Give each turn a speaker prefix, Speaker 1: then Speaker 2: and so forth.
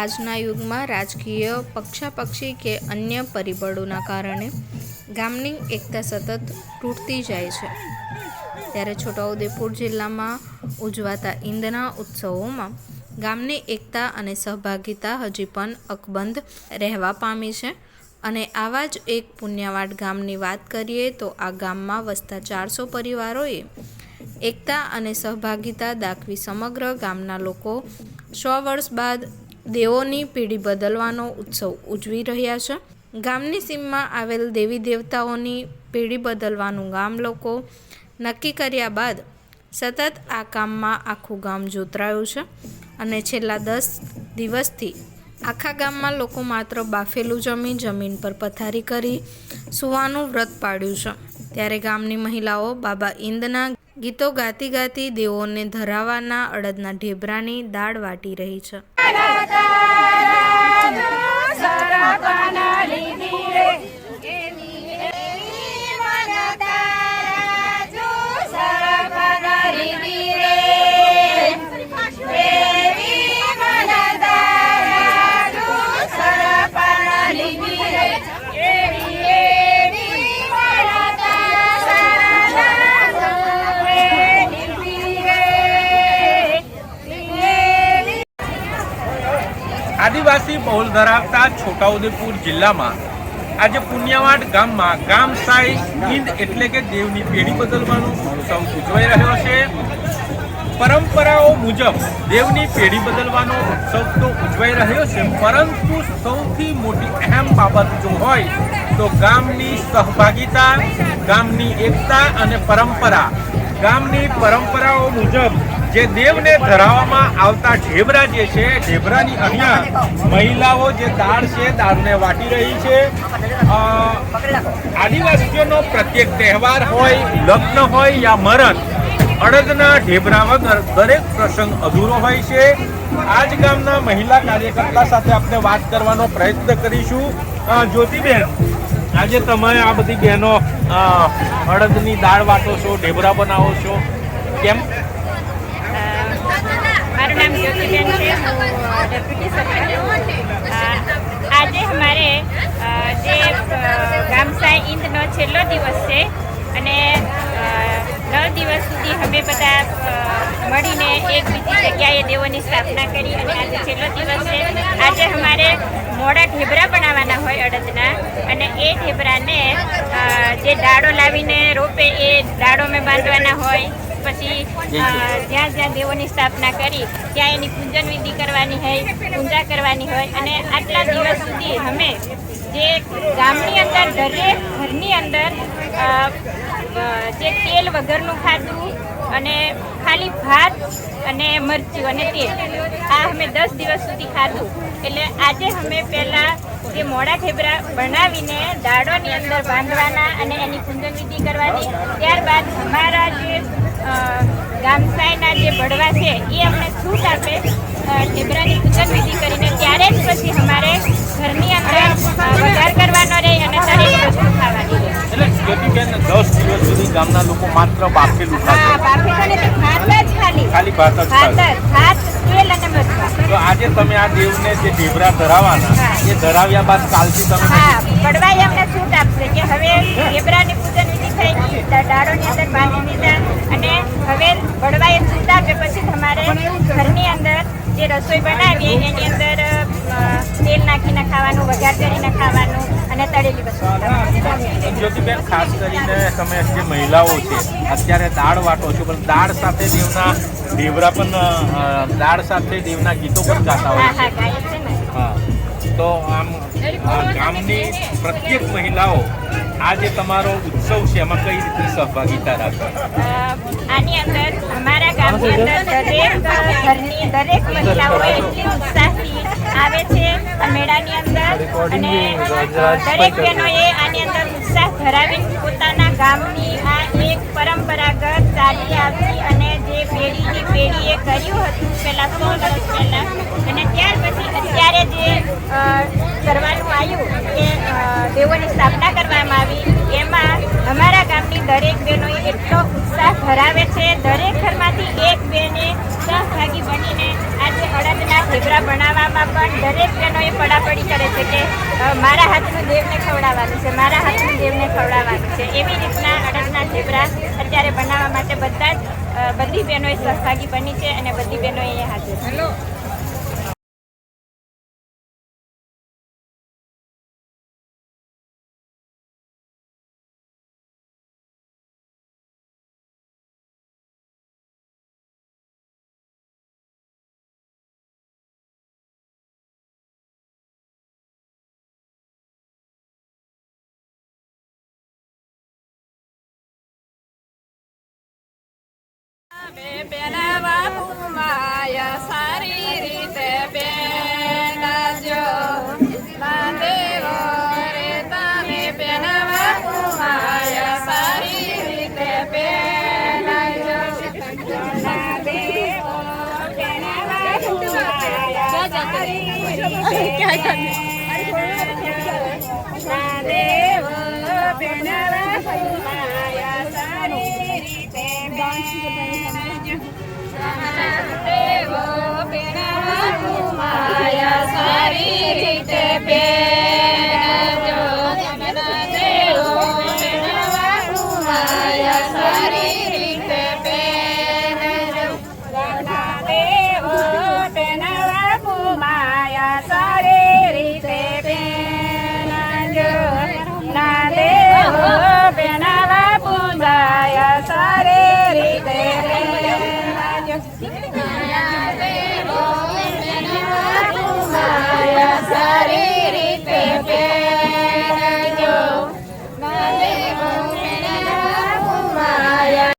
Speaker 1: આજના યુગમાં રાજકીય પક્ષાપક્ષી કે અન્ય પરિબળોના કારણે ગામની એકતા સતત તૂટતી જાય છે. ત્યારે છોટાઉદેપુર જિલ્લામાં ઉજવાતા ઈંદના ઉત્સવોમાં ગામની એકતા અને સહભાગિતા હજી પણ અકબંધ રહેવા પામી છે. અને આવા જ એક પુણ્યવાડ ગામની વાત કરીએ તો આ ગામમાં વસતા ચારસો પરિવારોએ એકતા અને સહભાગિતા દાખવી સમગ્ર ગામના લોકો સો વર્ષ બાદ દેવોની પેઢી બદલવાનો ઉત્સવ ઉજવી રહ્યા છે. ગામની સીમમાં આવેલ દેવી દેવતાઓની પેઢી બદલવાનું ગામ લોકો નક્કી કર્યા બાદ સતત આ કામમાં આખું ગામ જોતરાયું છે અને છેલ્લા દસ દિવસથી આખા ગામમાં લોકો માત્ર બાફેલું જમી જમીન પર પથારી કરી સુવાનું વ્રત પાડ્યું છે. ત્યારે ગામની મહિલાઓ બાબા ઈંદના ગીતો ગાતી ગાતી દેવોને ધરાવાના અડદના ઢેબરાની દાળ વાટી રહી છે.
Speaker 2: આદિવાસી બહુલ ધરાવતા છોટાઉદેપુર જિલ્લામાં આજે પુન્યાવાડ ગામમાં ગામ સાઈ ઈદ એટલે કે દેવની પેઢી બદલવાનો ઉત્સવ ઉજવાઈ રહ્યો છે. પરંપરાઓ મુજબ દેવની પેઢી બદલવાનો ઉત્સવ તો ઉજવાઈ રહ્યો છે, પરંતુ સૌથી મોટી અહેમ બાબત જો હોય તો ગામની સહભાગિતા, ગામની એકતા અને પરંપરા ગામની પરંપરાઓ મુજબ જે દેવને ધરાવવામાં આવતા ઢેબરા જે છે, ઢેબરાની અહીંયા મહિલાઓ જે દાળ છે, દાળને વાટી રહી છે. આદિવાસીઓનો પ્રત્યેક તહેવાર હોય, લગ્ન હોય યા મરણ, અડદના ઢેબરા વગર દરેક પ્રસંગ અધૂરો હોય છે. આજ ગામના મહિલા કાર્યકર્તા સાથે આપણે વાત કરવાનો પ્રયત્ન કરીશું. જ્યોતિબેન આજે તમે આ બધી બહેનો અડદની દાળ વાટો છો, ઢેબરા બનાવો છો. કેમ?
Speaker 3: મારું નામ જ્યોતિબેન છે. આજે અમારે જે ગામસા ઈંદનો છેલ્લો દિવસ છે. અને નવ દિવસ સુધી અમે બધા મળીને એક બીજી જગ્યાએ દેવોની સ્થાપના કરી. અને આજે છેલ્લો દિવસ છે. આજે અમારે મોડા ઢેબરા બનાવવાના હોય અડદના. એ ઢેબરાને જે દાડો લાવીને રોપે એ દાડો મેં બાંધવાના હોય પછી જ્યાં જ્યાં દેવોની સ્થાપના કરી ત્યાં એની પૂજન વિધિ કરવાની હોય પૂજા કરવાની હોય અને આટલા દિવસ સુધી અમે જે ગામની અંદર દરેક ઘરની અંદર જે તેલ વગરનું ખાધું અને ખાલી ભાત અને મરચું અને તેલ આ અમે દસ દિવસ સુધી ખાધું. એટલે આજે અમે પહેલાં જે મોડા ઠેબરા બનાવીને દાડોની અંદર બાંધવાના અને એની પૂજન વિધિ કરવાની. ત્યારબાદ અમારા જે અ, ગામસાઈના જે ભડવા છે એ અમને છૂટ આપે ઠેબરાની પૂજન વિધિ કરીને. ત્યારે જ પછી અમારે ઘરની અંદર વઘાર કરવાનો રહે અને દરેક વસ્તુ ખાવાની રહે.
Speaker 2: એટલે દસ દિવસ સુધી ગામના લોકો માત્ર બાફેલું ખાશે
Speaker 3: ખાલી.
Speaker 2: ભાત જ તો આજે તમે આ દેવને જે ઢેબરા
Speaker 3: ધરાવાના.
Speaker 2: એ ધરાવ્યા બાદ કાલથી તમે
Speaker 3: પડવાઈ અમને છૂટ આપશે કે હવે ઢેબરાની પૂજન વિધિ થઈ ગઈ દા- અંદર બાંધી દીધા અને હવે વડવાએ છૂટ આપે પછી તમારે ઘરની અંદર જે રસોઈ બનાવીએ એની અંદર તેલ નાખીને ખાવાનું વઘાર કરીને ખાવાનું અને તળેલી વસ્તુ.
Speaker 2: જ્યોતિબેન ખાસ કરીને તમે જે મહિલાઓ છે અત્યારે દાળ વાટો છો પણ દાળ સાથે દેવના દેવરા પણ દાળ સાથે દેવના ગીતો પણ ગાતા હોય છે.
Speaker 3: હા
Speaker 2: તો આમ ગામની પ્રત્યેક મહિલાઓ આ જે તમારો ઉત્સવ છે એમાં કઈ રીતે સહભાગીતા રાખે
Speaker 3: આની અંદર અમારા ગામની અંદર દરેક ઘરની દરેક મહિલાઓ એટલી ઉત્સાહથી આવે છે મેળાની અંદર. અને દરેક બહેનોએ આની અંદર ઉત્સાહ ધરાવીને પોતાના ગામની આ એક પરંપરાગત ચાલી આવતી અને જે પેઢીની પેઢીએ કર્યું હતું, પહેલાં સો વર્ષ પહેલાં. અને ત્યાર પછી અત્યારે જે કરવાનું આવ્યું કે દેવોની સ્થાપના કરવામાં આવી, એમાં અમારા ગામની
Speaker 4: દરેક બહેનોએ એટલો ઉત્સાહ ધરાવે છે. દરેક ઘરમાંથી એક બહેને સહભાગી ઢેબરા બનાવવામાં પણ દરેક બહેનોએ પડાપડી કરે છે કે મારા હાથનું દેવને ખવડાવવાનું છે, મારા હાથનું દેવને ખવડાવવાનું છે. એવી રીતના અડદના ઢેબરા અત્યારે બનાવવા માટે બધા જ બધી બહેનોએ સહભાગી બની છે અને બધી બહેનોએ હાજર
Speaker 3: બેનાવા કુમાયા સારી રીતે બેનાજો દેવો રે
Speaker 4: Maya, Maya, Maya,